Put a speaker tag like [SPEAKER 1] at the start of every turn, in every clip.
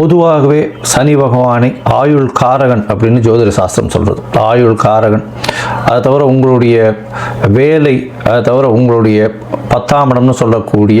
[SPEAKER 1] பொதுவாகவே சனி பகவானை ஆயுள் காரகன் அப்படின்னு ஜோதிட சாஸ்திரம் சொல்கிறது ஆயுள் காரகன். அதை தவிர உங்களுடைய வேலை அதை தவிர உங்களுடைய பத்தாம் இடம்னு சொல்லக்கூடிய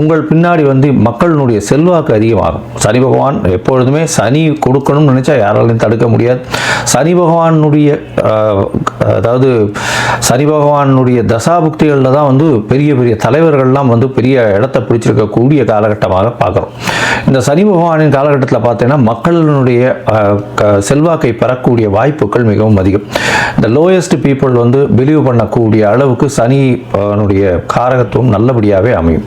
[SPEAKER 1] உங்கள் பின்னாடி வந்து மக்களினுடைய செல்வாக்கு அதிகமாகும். சனி பகவான் எப்பொழுதுமே சனி கொடுக்கணும்னு நினச்சா யாராலையும் தடுக்க முடியாது. சனி பகவானுடைய அதாவது சனி பகவானுடைய தசாபுக்திகளில் தான் வந்து பெரிய பெரிய தலைவர்கள்லாம் வந்து பெரிய இடத்த பிடிச்சிருக்கக்கூடிய காலகட்டமாக பார்க்குறோம். இந்த சனி பகவானின் காலகட்டத்தில் பார்த்தீங்கன்னா மக்களினுடைய செல்வாக்கை பெறக்கூடிய வாய்ப்புகள் மிகவும் அதிகம். இந்த லோயஸ்ட் பீப்புள் வந்து பிலீவ் பண்ணக்கூடிய அளவுக்கு சனினுடைய காரகத்துவம் நல்லபடியாகவே அமையும்.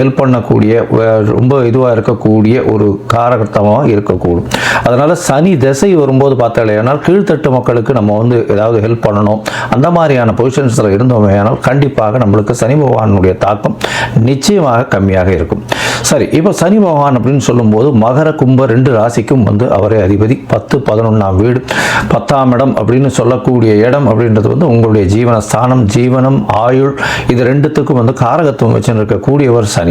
[SPEAKER 1] ஹெல்ப் பண்ணக்கூடிய ரொம்ப இதுவாக இருக்கக்கூடிய ஒரு காரகர்த்தமாக இருக்கக்கூடும். அதனால் சனி திசை வரும்போது பார்த்தாலேனால் கீழ்த்தட்டு மக்களுக்கு நம்ம வந்து ஏதாவது ஹெல்ப் பண்ணணும். அந்த மாதிரியான பொசிஷன்ஸில் இருந்தோமே ஆனால் கண்டிப்பாக நம்மளுக்கு சனி பகவானுடைய தாக்கம் நிச்சயமாக கம்மியாக இருக்கும். சரி இப்போ சனி பகவான் அப்படின்னு சொல்லும்போது மகர கும்ப ரெண்டு ராசிக்கும் வந்து அவரே அதிபதி. பத்து பதினொன்றாம் வீடு. பத்தாம் இடம் அப்படின்னு சொல்லக்கூடிய இடம் அப்படின்றது வந்து உங்களுடைய ஜீவன ஸ்தானம் ஜீவனம் ஆயுள் இது ரெண்டுத்துக்கும் வந்து காரகத்துவம் வச்சுன்னு இருக்கக்கூடியவர் சனி.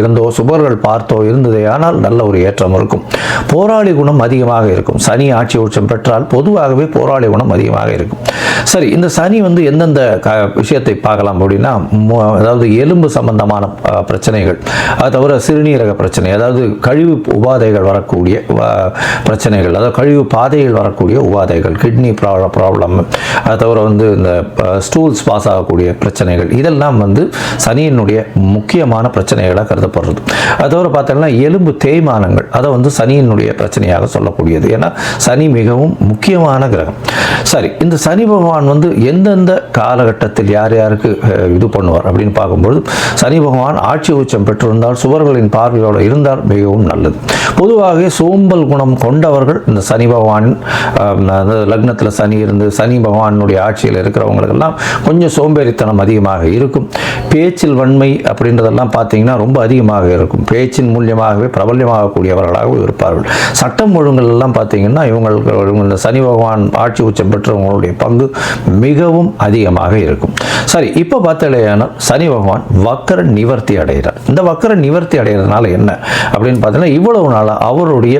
[SPEAKER 1] இருந்தோ சுபர்கள் பார்த்தோ இருந்ததே ஆனால் நல்ல ஒரு ஏற்றம் இருக்கும். போராளி குணம் அதிகமாக இருக்கும். சனி ஆட்சி உச்சம் பெற்றால் பொதுவாகவே போராளி குணம் அதிகமாக இருக்கும். சரி இந்த சனி வந்து எந்தெந்த க விஷயத்தை பார்க்கலாம் அப்படின்னா அதாவது எலும்பு சம்பந்தமான பிரச்சனைகள். அது தவிர சிறுநீரக பிரச்சனை அதாவது கழிவு உபாதைகள் வரக்கூடிய பிரச்சனைகள் அதாவது கழிவு பாதைகள் வரக்கூடிய உபாதைகள் கிட்னி ப்ராப்ளம் அது தவிர வந்து இந்த ஸ்டூல்ஸ் பாஸ் ஆகக்கூடிய பிரச்சனைகள். இதெல்லாம் வந்து சனியினுடைய முக்கியமான பிரச்சனைகளாக கருதப்படுறது. அது தவிர பார்த்தோம்னா எலும்பு தேய்மானங்கள் அதை வந்து சனியினுடைய பிரச்சனையாக சொல்லக்கூடியது. ஏன்னா சனி மிகவும் முக்கியமான கிரகம். சரி இந்த சனி பகவான் வந்து எந்தெந்த காலகட்டத்தில் யார் யாருக்கு இது பண்ணுவார் அப்படின்னு பார்க்கும்போது சனி பகவான் ஆட்சி உச்சம் பெற்றிருந்தால் சுவர்களின் பார்வையோடு இருந்தால் மிகவும் நல்லது. பொதுவாகவே சோம்பல் குணம் கொண்டவர்கள் இந்த சனி பகவான் லக்னத்தில் சனி இருந்து சனி பகவானுடைய ஆட்சியில் இருக்கிறவங்களுக்கெல்லாம் கொஞ்சம் சோம்பேறித்தனம் அதிகமாக இருக்கும். பேச்சில் வன்மை அப்படின்றதெல்லாம் பார்த்தீங்கன்னா ரொம்ப அதிகமாக இருக்கும். பேச்சின் மூலியமாகவே பிரபல்யமாகக்கூடியவர்களாகவும் இருப்பார்கள். சட்டம் ஒழுங்கல் எல்லாம் பார்த்தீங்கன்னா இவங்களுக்கு இவங்க இந்த சனி பகவான் ஆட்சி உச்சம் பெற்றவங்களுடைய பங்கு மிகவும் அதிகமாக இருக்கும். சரி இப்போ பார்த்தாலேயானால் சனி பகவான் வக்கர நிவர்த்தி அடைகிறார். இந்த வக்கர நிவர்த்தி அடைகிறதுனால என்ன? அப்படின்னு பார்த்தீங்கன்னா இவ்வளவு நாளாக அவருடைய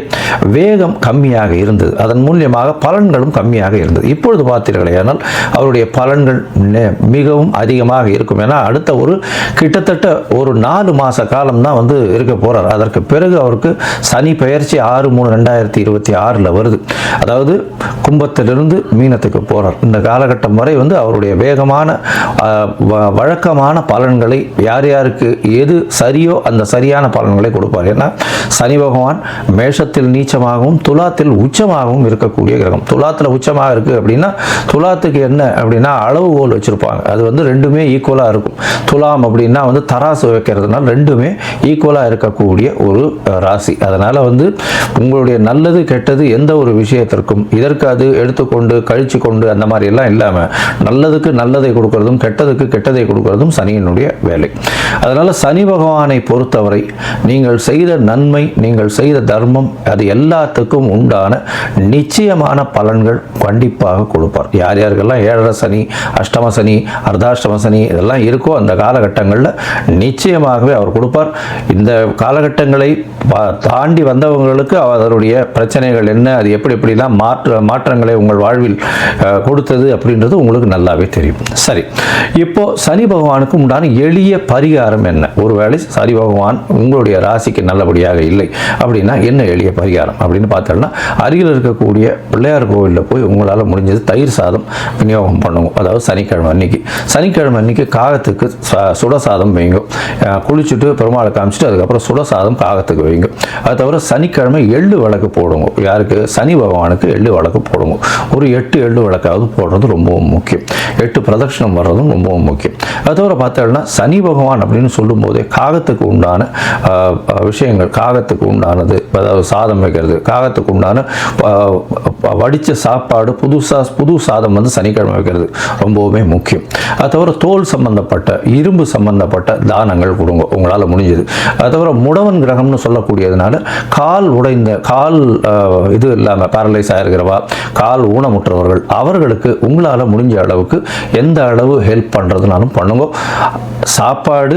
[SPEAKER 1] வேகம் கம்மியாக இருந்தது. அதன் மூலியமாக பலன்களும் கம்மியாக இருந்தது. இப்பொழுது பார்த்தீர்களேயானால் அவருடைய பலன்கள் மிகவும் அதிகமாக இருக்கும். ஏன்னா அடுத்த ஒரு ஒரு கிட்டத்தட்ட ஒரு நாலு மாத காலம் தான் வந்து இருக்க போகிறார் அதற்கு பிறகு அவருக்கு சனி பெயர்ச்சி ஆறு மூணு ரெண்டாயிரத்தி இருபத்தி ஆறில் வருது. அதாவது கும்பத்திலிருந்து மீனத்துக்கு போகிறார் இந்த காலகட்டம் வரை வந்து அவருடைய வேகமான வ- வழக்கமான பலன்களை யார் யாருக்கு எது சரியோ அந்த சரியான பலன்களை கொடுப்பார். ஏன்னா சனி பகவான் மேஷத்தில் நீச்சமாகவும் துலாத்தில் உச்சமாகவும் இருக்கக்கூடிய கிரகம். துலாத்தில் உச்சமாக இருக்குது அப்படின்னா துலாத்துக்கு என்ன அப்படின்னா அளவுகோல் வச்சுருப்பாங்க. அது வந்து ரெண்டுமே ஈக்குவலாக இருக்கும். துலாம் அப்படின்னா வந்து தராசு வைக்கிறதுனால ரெண்டுமே ஈக்குவலாக இருக்கக்கூடிய ஒரு ராசி. அதனால் வந்து உங்களுடைய நல்லது கெட்டது எந்த ஒரு விஷயத்திற்கும் இதற்கு அது எடுத்துக்கொண்டு கழிச்சு கொண்டு அந்த மாதிரி எல்லாம் இல்லாமல் நல்லதுக்கு நல்லதை கொடுக்கறதும் கெட்டதுக்கு கெட்டதை கொடுக்கறதும் சனியினுடைய வேலை. அதனால் சனி பகவானை பொறுத்தவரை நீங்கள் செய்த நன்மை நீங்கள் செய்த தர்மம் அது எல்லாத்துக்கும் உண்டான நிச்சயமான பலன்கள் கண்டிப்பாக கொடுப்பார். யார் யாருக்கெல்லாம் ஏழரை சனி அஷ்டம சனி அர்த்தாஷ்டம சனி இதெல்லாம் இருக்கோ அந்த காலகட்டங்களில் நிச்சயமாகவே அவர் கொடுப்பார். இந்த காலகட்டங்களை தாண்டி வந்தவங்களுக்கு அதனுடைய பிரச்சனைகள் என்ன அது எப்படி எப்படிலாம் மாற்ற மாற்றங்களை உங்கள் வாழ்வில் கொடுத்தது அப்படின்றது உங்களுக்கு நல்லாவே தெரியும். சரி. இப்போ சனி பகவானுக்கு உண்டான எளிய பரிகாரம் என்ன? ஒருவேளை சனி பகவான் உங்களுடைய ராசிக்கு நல்லபடியாக இல்லை அப்படின்னா என்ன எளிய பரிகாரம் அப்படின்னு பார்த்தோம்னா அருகில் இருக்கக்கூடிய பிள்ளையார் கோவிலில் போய் உங்களால் முடிஞ்சது தயிர் சாதம் விநியோகம் பண்ணுவோம் அதாவது சனிக்கிழமை அன்னைக்கு. சனிக்கிழமை அன்னைக்கு காகத்துக்கு சுட சாதம் வைங்க. குளிச்சுட்டு பெருமாளை காமிச்சிட்டு அதுக்கப்புறம் சுட சாதம் காகத்துக்கு வைங்க. அது தவிர சனிக்கிழமை எள்ளு விளக்கு போடுங்க. யாருக்கு? சனி பகவானுக்கு எள்ளு விளக்கு போடுங்க. ஒரு எட்டு எள்ளு விளக்காவது போடுறது ரொம்பவும் முக்கியம். எட்டு பிரதட்சணம் வர்றதும் ரொம்பவும் முக்கியம். அது தவிர பார்த்தோம்னா சனி பகவான் அப்படின்னு சொல்லும்போதே காகத்துக்கு உண்டான விஷயங்கள் காகத்துக்கு உண்டானது அதாவது சாதம் வைக்கிறது காகத்துக்கு உண்டான வடித்த சாப்பாடு புதுசாக புது சாதம் வந்து சனிக்கிழமை வைக்கிறது ரொம்பவுமே முக்கியம். அது தவிர தோல் சம்பந்தப்பட்ட இரும்பு சம்பந்தப்பட்ட தானங்கள் கொடுங்க உங்களால் முடிஞ்சது. அது தவிர முடவன் கிரகம்னு சொல்லக்கூடியதுனால கால் உடைந்த கால் இது இல்லாமல் பேரலைஸ் ஆகிருக்கிறவா கால் ஊனமுற்றவர்கள் அவர்களுக்கு உங்களால் முடிஞ்ச அளவுக்கு எந்த அளவு ஹெல்ப் பண்ணுறதுனாலும் பண்ணுங்க. சாப்பாடு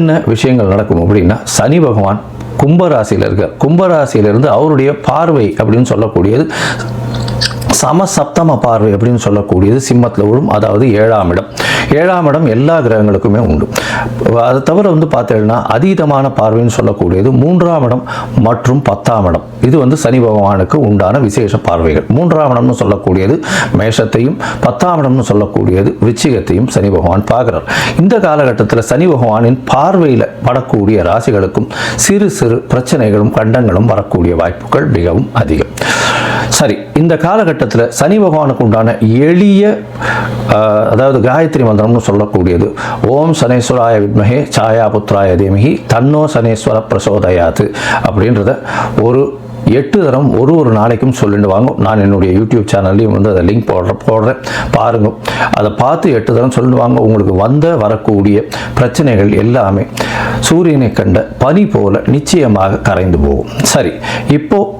[SPEAKER 1] என்னென்ன விஷயங்கள் நடக்கும் அப்படின்னா சனி பகவான் கும்பராசியில் இருக்கார் கும்பராசியிலிருந்து அவருடைய பார்வை அப்படின்னு சொல்லக்கூடியது சமசப்தம பார்வை அப்படின்னு சொல்லக்கூடியது சிம்மத்தில் விழும் அதாவது ஏழாம் இடம். ஏழாம் இடம் எல்லா கிரகங்களுக்குமே உண்டு. அதை தவிர வந்து பார்த்தீங்கன்னா அதீதமான பார்வைன்னு சொல்லக்கூடியது மூன்றாம் இடம் மற்றும் பத்தாம் இடம். இது வந்து சனி பகவானுக்கு உண்டான விசேஷ பார்வைகள். மூன்றாம் இடம்னு சொல்லக்கூடியது மேஷத்தையும் பத்தாம் இடம்னு சொல்லக்கூடியது விச்சிகத்தையும் சனி பகவான் பார்க்குறார். இந்த காலகட்டத்தில் சனி பகவானின் பார்வையில் படக்கூடிய ராசிகளுக்கும் சிறு சிறு பிரச்சனைகளும் கண்டங்களும் வரக்கூடிய வாய்ப்புகள் மிகவும் அதிகம். சரி இந்த காலகட்டத்தில் சனி பகவானுக்கு உண்டான எளிய அதாவது காயத்ரி மந்திரம்னு சொல்லக்கூடியது ஓம் சனேஸ்வராய வித்மகே சாயா புத்ராய தேமிகி தன்னோ சனேஸ்வர பிரசோதயாத்து அப்படின்றத ஒரு எட்டு தரம் ஒரு ஒரு நாளைக்கும் சொல்லிட்டு வாங்க. நான் என்னுடைய யூடியூப் சேனல்லையும் வந்து அதை லிங்க் போடுற போடுறேன். பாருங்க. அதை பார்த்து எட்டு தரம் சொல்லிட்டு வாங்க. உங்களுக்கு வந்த வரக்கூடிய பிரச்சனைகள் எல்லாமே சூரியனை கண்ட பனி போல நிச்சயமாக கரைந்து போகும். சரி. இப்போ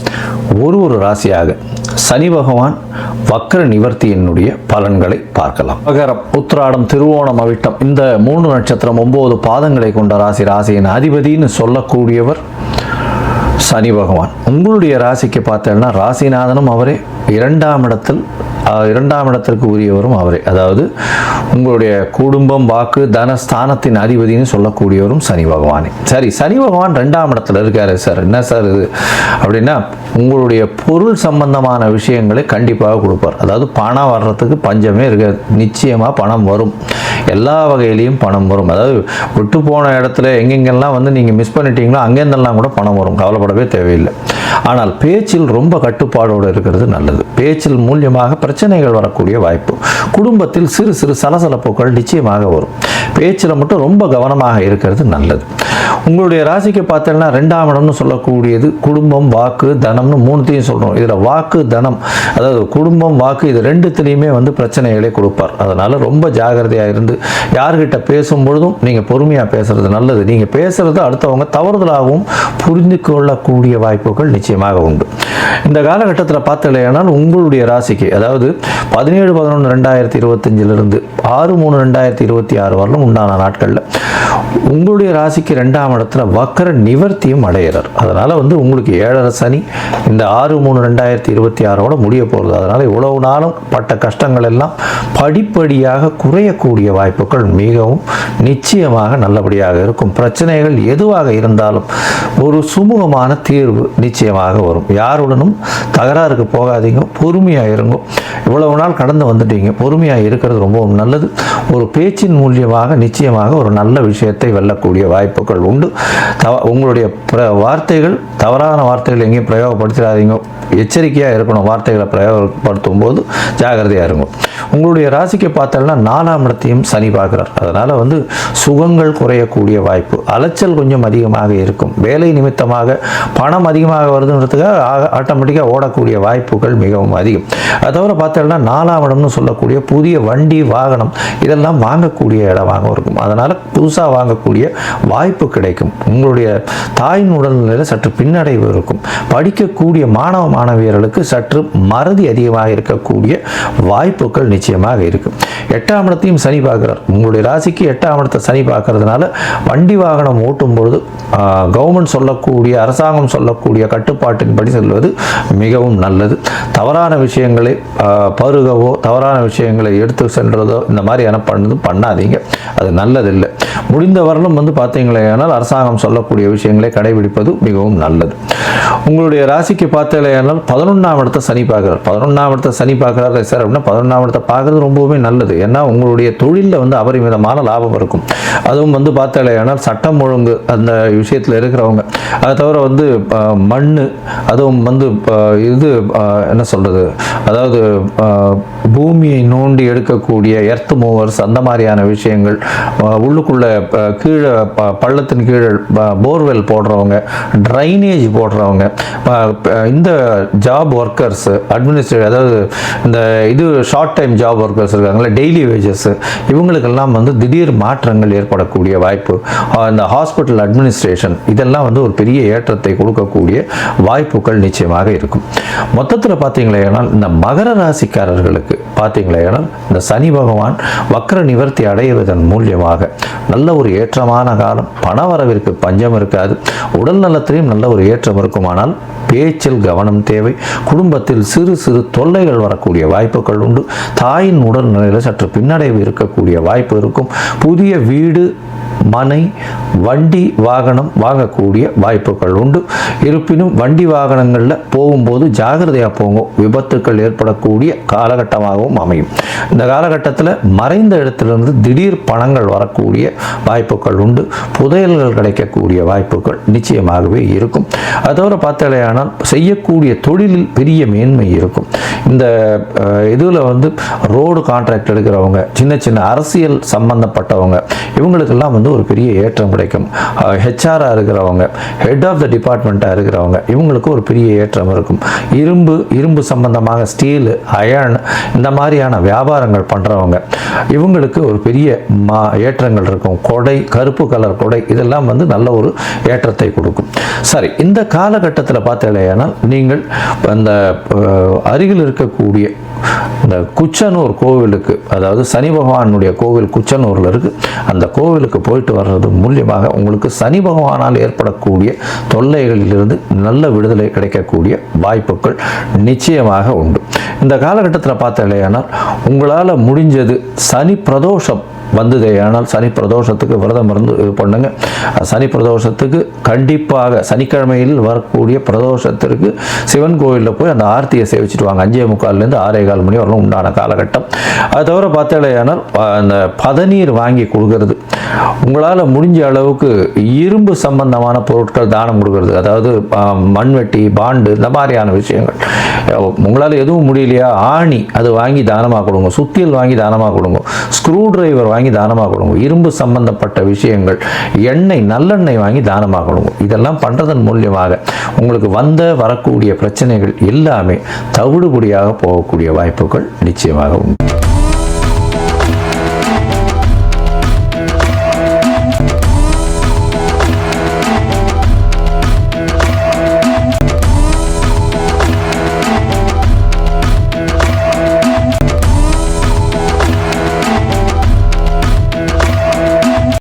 [SPEAKER 1] ஒரு ஒரு ராசியாக சனி பகவான் வக்கர நிவர்த்தியினுடைய பலன்களை பார்க்கலாம். மகரம் உத்திராடம் திருவோணம் அவிட்டம். இந்த மூணு நட்சத்திரம் ஒன்பது பாதங்களை கொண்ட ராசி ராசியின் அதிபதின்னு சொல்லக்கூடியவர் சனி பகவான். உங்களுடைய ராசிக்கு பார்த்தேன்னா ராசிநாதனும் அவரே. இரண்டாம் இடத்தில் இரண்டாம் இடத்திற்கு உரியவரும் அவரே. அதாவது உங்களுடைய குடும்பம் வாக்கு தனஸ்தானத்தின் அதிபதினு சொல்லக்கூடியவரும் சனி பகவானே. சரி சனி பகவான் ரெண்டாம் இடத்துல இருக்காரு சார். என்ன சார் இது? அப்படின்னா உங்களுடைய பொருள் சம்பந்தமான விஷயங்களை கண்டிப்பாக கொடுப்பார். அதாவது பணம் வர்றதுக்கு பஞ்சமே இருக்காது. நிச்சயமாக பணம் வரும். எல்லா வகையிலையும் பணம் வரும். அதாவது விட்டு போன இடத்துல எங்கெங்கெல்லாம் வந்து நீங்கள் மிஸ் பண்ணிட்டீங்களோ அங்கேருந்தெல்லாம் கூட பணம் வரும். கவலைப்படவே தேவையில்லை. ஆனால் பேச்சில் ரொம்ப கட்டுப்பாடோடு இருக்கிறது நல்லது. பேச்சில் மூலியமாக பிரச்சனைகள் வரக்கூடிய வாய்ப்பு. குடும்பத்தில் சிறு சிறு சலசலப்புகள் நிச்சயமாக வரும். பேச்சில் மட்டும் ரொம்ப கவனமாக இருக்கிறது நல்லது. உங்களுடைய ராசிக்கு பார்த்தீங்கன்னா ரெண்டாம் இடம்னு சொல்லக்கூடியது குடும்பம் வாக்கு தனம்னு மூணுத்தையும் சொல்கிறோம் இதில் வாக்கு தனம் அதாவது குடும்பம் வாக்கு இது ரெண்டுத்துலேயுமே வந்து பிரச்சனைகளை கொடுப்பார். அதனால் ரொம்ப ஜாகிரதையாக இருந்து யார்கிட்ட பேசும் பொழுதும் நீங்கள் பொறுமையாக பேசுறது நல்லது. நீங்கள் பேசுறது அடுத்தவங்க தவறுதலாகவும் புரிந்து கொள்ளக்கூடிய வாய்ப்புகள் நிச்சயமாக உண்டு. இந்த காலகட்டத்தில் பார்த்தலையானால் உங்களுடைய ராசிக்கு அதாவது பதினேழு பதினொன்று ரெண்டாயிரத்தி இருபத்தஞ்சிலிருந்து ஆறு மூணு ரெண்டாயிரத்தி இருபத்தி ஆறு வரலும் உண்டான நாட்களில் உங்களுடைய ராசிக்கு ரெண்டாம் இடத்துல வக்கர நிவர்த்தியும் அடையிறார் அதனால் வந்து உங்களுக்கு ஏழரை சனி இந்த ஆறு மூணு ரெண்டாயிரத்தி இருபத்தி ஆறோட முடிய போகிறது அதனால் இவ்வளவு நாளும் பட்ட கஷ்டங்கள் எல்லாம் படிப்படியாக குறையக்கூடிய வாய்ப்புகள் மிகவும் நிச்சயமாக நல்லபடியாக இருக்கும். பிரச்சனைகள் எதுவாக இருந்தாலும் ஒரு சுமூகமான தீர்வு நிச்சயமாக வரும். யாருடனும் தகராறுக்கு போகாதீங்க. பொறுமையாக இருங்க. இவ்வளவு நாள் கடந்து வந்துட்டீங்க. பொறுமையாக இருக்கிறது ரொம்பவும் நல்லது. ஒரு பேச்சின் மூலியமாக நிச்சயமாக ஒரு நல்ல விஷயத்தை வெல்லக்கூடிய வாய்ப்புகள் உண்டு. தவ உங்களுடைய பிர- வார்த்தைகள் தவறான வார்த்தைகள் எங்கேயும் பிரயோகப்படுத்திடாதீங்க. எச்சரிக்கையாக இருக்கணும் வார்த்தைகளை பிரயோகப்படுத்தும் போது ஜாகிரதையாக இருங்க. உங்களுடைய ராசிக்கு பார்த்தோம்னா நாலாம் இடத்தையும் சனி பார்க்குறார். அதனால் வந்து சுகங்கள் குறையக்கூடிய வாய்ப்பு. அலைச்சல் கொஞ்சம் அதிகமாக இருக்கும். வேலை நிமித்தமாக பணம் அதிகமாக வருதுன்றதுக்காக ஆட்டோமேட்டிக்காக ஓடக்கூடிய வாய்ப்புகள் மிகவும் அதிகம். அது தவிர பார்த்தோம்னா நாலாம் இடம்னு சொல்லக்கூடிய புதிய வண்டி வாகனம் இதெல்லாம் வாங்கக்கூடிய இடமாக இருக்கும். அதனால் புதுசாக வாங்க வாங்கக்கூடிய வாய்ப்பு கிடைக்கும். உங்களுடைய தாயின் உடல்நிலையில் சற்று பின்னடைவு இருக்கும். படிக்கக்கூடிய மாணவ மாணவியர்களுக்கு சற்று மறதி அதிகமாக இருக்கக்கூடிய வாய்ப்புகள் நிச்சயமாக இருக்கும். எட்டாம் இடத்தையும் சனி பார்க்கிறார். உங்களுடைய ராசிக்கு எட்டாம் இடத்தை சனி பார்க்கறதுனால வண்டி வாகனம் ஓட்டும் பொழுது கவர்மெண்ட் சொல்லக்கூடிய அரசாங்கம் சொல்லக்கூடிய கட்டுப்பாட்டின்படி செல்வது மிகவும் நல்லது. தவறான விஷயங்களை பருகவோ தவறான விஷயங்களை எடுத்து சென்றதோ இந்த மாதிரியான பண்ணதும் பண்ணாதீங்க. அது நல்லதில்லை. முடிந்த வரலும் வந்து பார்த்தீங்களேனால் அரசாங்கம் சொல்லக்கூடிய விஷயங்களை கடைபிடிப்பது மிகவும் நல்லது. உங்களுடைய ராசிக்கு பார்த்தீங்களேனால் பதினொன்றாம் இடத்த சனி பார்க்குறார். பதினொன்றாம் இடத்த சனி பார்க்குறாரு. சார் அப்படின்னா பதினொன்றாம் இடத்த பார்க்குறது ரொம்பவுமே நல்லது. ஏன்னா உங்களுடைய தொழிலில் வந்து அபரிமிதமான லாபம் இருக்கும். அதுவும் வந்து பார்த்தீங்களேனால் சட்டம் ஒழுங்கு அந்த விஷயத்தில் இருக்கிறவங்க. அதை தவிர வந்து மண் அதுவும் வந்து இது என்ன சொல்கிறது அதாவது பூமியை நோண்டி எடுக்கக்கூடிய எர்த் மூவர்ஸ் அந்த மாதிரியான விஷயங்கள் உள்ளுக்குள்ளே உள்ளுக்குள்ள கீழே ப- பள்ளத்தின் கீழே போர்வெல் போடுறவங்க ட்ரைனேஜ் போடுறவங்க இந்த ஜாப் ஒர்க்கர்ஸ் அட்மினிஸ்ட்ரேட் அதாவது இந்த இது ஷார்ட் டைம் ஜாப் ஒர்க்கர்ஸ் இருக்காங்களே டெய்லி வேஜஸ் இவங்களுக்கெல்லாம் வந்து திடீர் மாற்றங்கள் ஏற்படக்கூடிய வாய்ப்பு. இந்த ஹாஸ்பிட்டல் அட்மினிஸ்ட்ரேஷன் இதெல்லாம் வந்து ஒரு பெரிய ஏற்றத்தை கொடுக்கக்கூடிய வாய்ப்புகள் நிச்சயமாக இருக்கும். மொத்தத்தில் பார்த்தீங்களேனால் இந்த மகர ராசிக்காரர்களுக்கு பார்த்தீங்களேனால் இந்த சனி பகவான் வக்ர நிவர்த்தி அடைவதன் மூலியமாக நல்ல ஒரு ஏற்றமான காலம் பணவரவிற்கு பஞ்சம் இருக்காது உடல் நலத்திலையும் நல்ல ஒரு ஏற்றம் இருக்குமானால் பேச்சில் கவனம் தேவை. குடும்பத்தில் சிறு சிறு தொல்லைகள் வரக்கூடிய வாய்ப்புகள் உண்டு. தாயின் உடல்நிலையில் சற்று பின்னடைவு இருக்கக்கூடிய வாய்ப்பு இருக்கும். புதிய வீடு மனை வண்டி வாகனம் வாங்கக்கூடிய வாய்ப்புகள் உண்டு. இருப்பினும் வண்டி வாகனங்களில் போகும்போது ஜாகிரதையாக போங்க. விபத்துக்கள் ஏற்படக்கூடிய காலகட்டமாகவும் அமையும். இந்த காலகட்டத்தில் மறைந்த இடத்திலிருந்து திடீர் பணங்கள் வரக்கூடிய வாய்ப்புகள் உண்டு. புதையல்கள் கிடைக்கக்கூடிய வாய்ப்புகள் நிச்சயமாகவே இருக்கும். அதோட பார்த்தாலேயானால் செய்யக்கூடிய தொழிலில் பெரிய மேன்மை இருக்கும். இந்த இதில் வந்து ரோடு கான்ட்ராக்ட் எடுக்கிறவங்க சின்ன சின்ன அரசியல் சம்பந்தப்பட்டவங்க இவங்களுக்கெல்லாம் வந்து ஒரு பெரிய ஏற்றம் கிடைக்கும். ஹெச்ஆராக இருக்கிறவங்க ஹெட் ஆஃப் த டிபார்ட்மெண்ட்டாக இருக்கிறவங்க இவங்களுக்கு ஒரு பெரிய ஏற்றம் இருக்கும். இரும்பு இரும்பு சம்பந்தமாக ஸ்டீல் அயர்ன் இந்த மாதிரியான வியாபாரங்கள் பண்ணுறவங்க இவங்களுக்கு ஒரு பெரிய மா ஏற்றங்கள் இருக்கும். கொடை கருப்பு கலர் கொடை இதெல்லாம் வந்து நல்ல ஒரு ஏற்றத்தை கொடுக்கும். சரி இந்த காலகட்டத்தில் பார்த்தீங்கன்னா நீங்கள் அந்த அருகில் இருக்கக்கூடிய இந்த குச்சனூர் கோவிலுக்கு அதாவது சனி பகவானுடைய கோவில் குச்சனூரில் இருக்குது அந்த கோவிலுக்கு போய் போயிட்டு வர்றது மூலியமாக உங்களுக்கு சனி பகவானால் ஏற்படக்கூடிய தொல்லைகளிலிருந்து நல்ல விடுதலை கிடைக்கக்கூடிய வாய்ப்புகள் நிச்சயமாக உண்டு. இந்த காலகட்டத்தில் பார்த்தீங்கன்னா உங்களால் முடிஞ்சது சனி பிரதோஷம் வந்ததே. ஆனால் சனி பிரதோஷத்துக்கு விரதம் இருந்து இது பண்ணுங்க. சனி பிரதோஷத்துக்கு கண்டிப்பாக சனிக்கிழமையில் வரக்கூடிய பிரதோஷத்திற்கு சிவன் கோயிலில் போய் அந்த ஆர்த்தியை சேவிச்சுட்டு வாங்க. அஞ்சே முக்கால்லேருந்து ஆறே கால் மணி வரலாம் உண்டான காலகட்டம். அது தவிர பார்த்தாலேயானால் அந்த பதநீர் வாங்கி கொடுக்கறது. உங்களால் முடிஞ்ச அளவுக்கு இரும்பு சம்பந்தமான பொருட்கள் தானம் கொடுக்கறது. அதாவது மண்வெட்டி பாண்டு இந்த மாதிரியான விஷயங்கள். உங்களால் எதுவும் முடியலையா? ஆணி அது வாங்கி தானமாக கொடுங்க. சுத்தியல் வாங்கி தானமாக கொடுங்க. ஸ்க்ரூ டிரைவர் வாங்கி தானமாக கொடுங்க. இரும்பு சம்பந்தப்பட்ட விஷயங்கள் எண்ணெய் நல்லெண்ணெய் வாங்கி தானமாக கொடுங்க. இதெல்லாம் பண்ணுறதன் மூலியமாக உங்களுக்கு வந்த வரக்கூடிய பிரச்சனைகள் எல்லாமே தவிடுபடியாக போகக்கூடிய வாய்ப்புகள் நிச்சயமாக உண்டு.